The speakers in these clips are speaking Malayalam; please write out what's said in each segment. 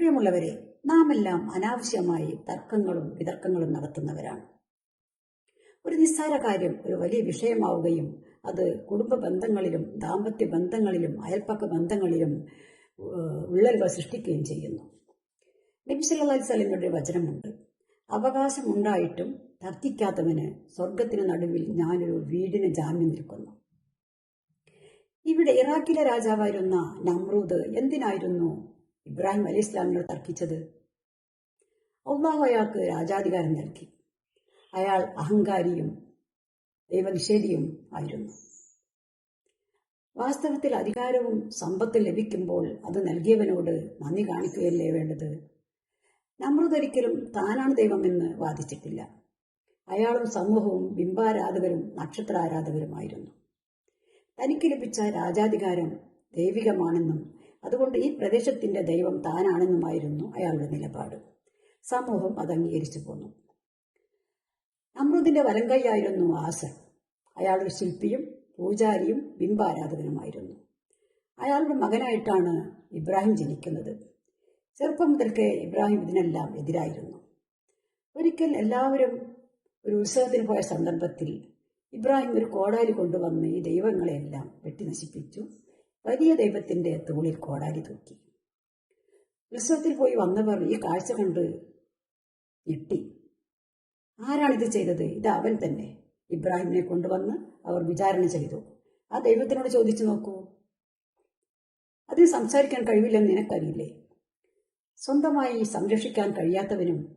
പ്രിയമുള്ളവരെ നാം എല്ലാം അനാവശ്യമായി തർക്കങ്ങളും വിതർക്കങ്ങളും നടത്തുന്നവരാണ്. ഒരു നിസ്സാര കാര്യം ഒരു വലിയ വിഷയമാവുകയും അത് കുടുംബ ബന്ധങ്ങളിലും ദാമ്പത്യ ബന്ധങ്ങളിലും അയൽപ്പക്ക ബന്ധങ്ങളിലും വിള്ളലുകൾ സൃഷ്ടിക്കുകയും ചെയ്യുന്നു. നബി സല്ലല്ലാഹു അലൈഹി വസല്ലമയുടെ ഒരു വചനമുണ്ട് അവകാശമുണ്ടായിട്ടും തർക്കിക്കാത്തവന് സ്വർഗത്തിന് നടുവിൽ ഞാനൊരു വീടിന് ജാമ്യം നിൽക്കുന്നു. ഇവിടെ ഇറാഖിലെ രാജാവായിരുന്ന നമ്രൂദ് എന്തിനായിരുന്നു ഇബ്രാഹിം അലി ഇസ്ലാമിനോട് തർക്കിച്ചത്? അള്ളാഹു അയാൾക്ക് രാജാധികാരം നൽകി. അയാൾ അഹങ്കാരിയും ദൈവനിഷേധിയും ആയിരുന്നു. വാസ്തവത്തിൽ അധികാരവും സമ്പത്തും ലഭിക്കുമ്പോൾ അത് നൽകിയവനോട് നന്ദി കാണിക്കുകയല്ലേ വേണ്ടത്? നമ്രൂദ് ഒരിക്കലും താനാണ് ദൈവമെന്ന് വാദിച്ചിട്ടില്ല. അയാളും സമൂഹവും ബിംബാരാധകരും നക്ഷത്രാരാധകരുമായിരുന്നു. തനിക്ക് ലഭിച്ച രാജാധികാരം ദൈവികമാണെന്നും അതുകൊണ്ട് ഈ പ്രദേശത്തിന്റെ ദൈവം താനാണെന്നുമായിരുന്നു അയാളുടെ നിലപാട്. സമൂഹം അത് അംഗീകരിച്ചു പോന്നു. അമൃതിന്റെ വലങ്കൈയായിരുന്നു ആസർ അയാളൊരു ശില്പിയും പൂജാരിയും ബിംബാരാധകനുമായിരുന്നു. അയാളുടെ മകനായിട്ടാണ് ഇബ്രാഹിം ജനിക്കുന്നത്. ചെറുപ്പം മുതൽക്കേ ഇബ്രാഹിം ഇതിനെല്ലാം എതിരായിരുന്നു. ഒരിക്കൽ എല്ലാവരും ഒരു ഉത്സവത്തിന് പോയ സന്ദർഭത്തിൽ ഇബ്രാഹിം ഒരു കോടാലി കൊണ്ടുവന്ന് ഈ ദൈവങ്ങളെയെല്ലാം വെട്ടി നശിപ്പിച്ചു. വലിയ ദൈവത്തിന്റെ തൂണിൽ കോടാലി തൂക്കി. ഉത്സവത്തിൽ പോയി വന്നവർ ഈ കാഴ്ച കണ്ട് ഞെട്ടി. ആരാണിത് ചെയ്തത്? ഇത് അവൻ തന്നെ. ഇബ്രാഹിമിനെ കൊണ്ടുവന്ന് അവർ വിചാരണ ചെയ്തു. ആ ദൈവത്തിനോട് ചോദിച്ചു നോക്കൂ. അതിന് സംസാരിക്കാൻ കഴിവില്ലെന്ന് നിനക്കറിയില്ലേ? സ്വന്തമായി സംരക്ഷിക്കാൻ കഴിയാത്തവനും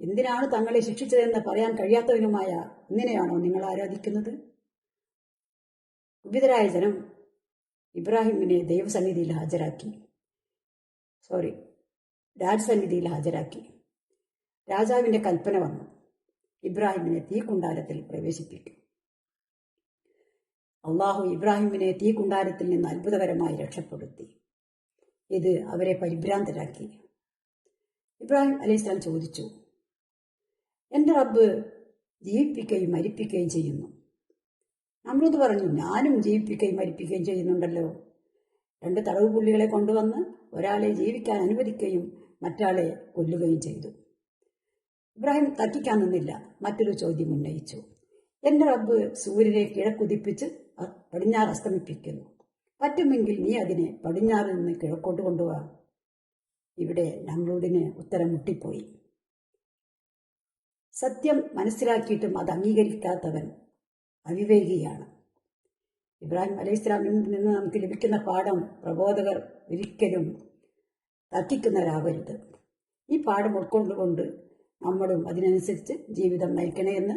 എന്തിനാണ് തങ്ങളെ ശിക്ഷിച്ചതെന്ന് പറയാൻ കഴിയാത്തവനുമായ ഇങ്ങനെയാണോ നിങ്ങൾ ആരാധിക്കുന്നത്? വിവിധരായ ജനം ഇബ്രാഹിമിനെ ദൈവസന്നിധിയിൽ ഹാജരാക്കി. സോറി രാജസന്നിധിയിൽ ഹാജരാക്കി. രാജാവിന്റെ കൽപ്പന വന്നു. ഇബ്രാഹിമിനെ തീക്കുണ്ടാരത്തിൽ പ്രവേശിപ്പിക്കും. അള്ളാഹു ഇബ്രാഹിമിനെ തീക്കുണ്ടാരത്തിൽ നിന്ന് അത്ഭുതകരമായി രക്ഷപ്പെടുത്തി. ഇത് അവരെ പരിഭ്രാന്തരാക്കി. ഇബ്രാഹിം അലൈഹിസ്ലാം ചോദിച്ചു എന്റെ റബ്ബ് ജീവിപ്പിക്കുകയും മരിപ്പിക്കുകയും ചെയ്യുന്നു. നമ്മളത് പറഞ്ഞു ഞാനും ജീവിപ്പിക്കുകയും മരിപ്പിക്കുകയും ചെയ്യുന്നുണ്ടല്ലോ. രണ്ട് തടവ് പുള്ളികളെ കൊണ്ടുവന്ന് ഒരാളെ ജീവിക്കാൻ അനുവദിക്കുകയും മറ്റാളെ കൊല്ലുകയും ചെയ്തു. ഇബ്രാഹിം തർക്കിക്കാൻ നിന്നില്ല. മറ്റൊരു ചോദ്യം ഉന്നയിച്ചു. എന്റെ റബ്ബ് സൂര്യനെ കിഴക്കുതിപ്പിച്ച് പടിഞ്ഞാറ് അസ്തമിപ്പിക്കുന്നു. പറ്റുമെങ്കിൽ നീ അതിനെ പടിഞ്ഞാറ് നിന്ന് കിഴക്കോട്ട് കൊണ്ടുപോവാ ഇവിടെ നമ്രൂദിന് ഉത്തരം മുട്ടിപ്പോയി. സത്യം മനസ്സിലാക്കിയിട്ടും അത് അംഗീകരിക്കാത്തവൻ അവിവേകിയാണ്. ഇബ്രാഹിം അലൈഹി ഇസ്ലാമിൽ നിന്ന് നമുക്ക് ലഭിക്കുന്ന പാഠം പ്രബോധകർ ഒരിക്കലും തട്ടിക്കുന്നവരാവരുത് ഈ പാഠം ഉൾക്കൊണ്ടുകൊണ്ട് നമ്മളും അതിനനുസരിച്ച് ജീവിതം നയിക്കണേ എന്ന്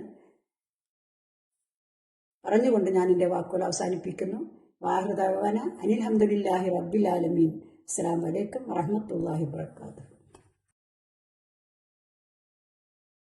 പറഞ്ഞുകൊണ്ട് ഞാൻ എന്റെ വാക്കുകൾ അവസാനിപ്പിക്കുന്നു. വാഹൃദാന അനിൽ അഹമ്മദില്ലാഹി റബ്ബിൽ ആലമീൻ. അസ്സാം വലൈക്കും വറഹമത്തല്ലാഹി വാത്തു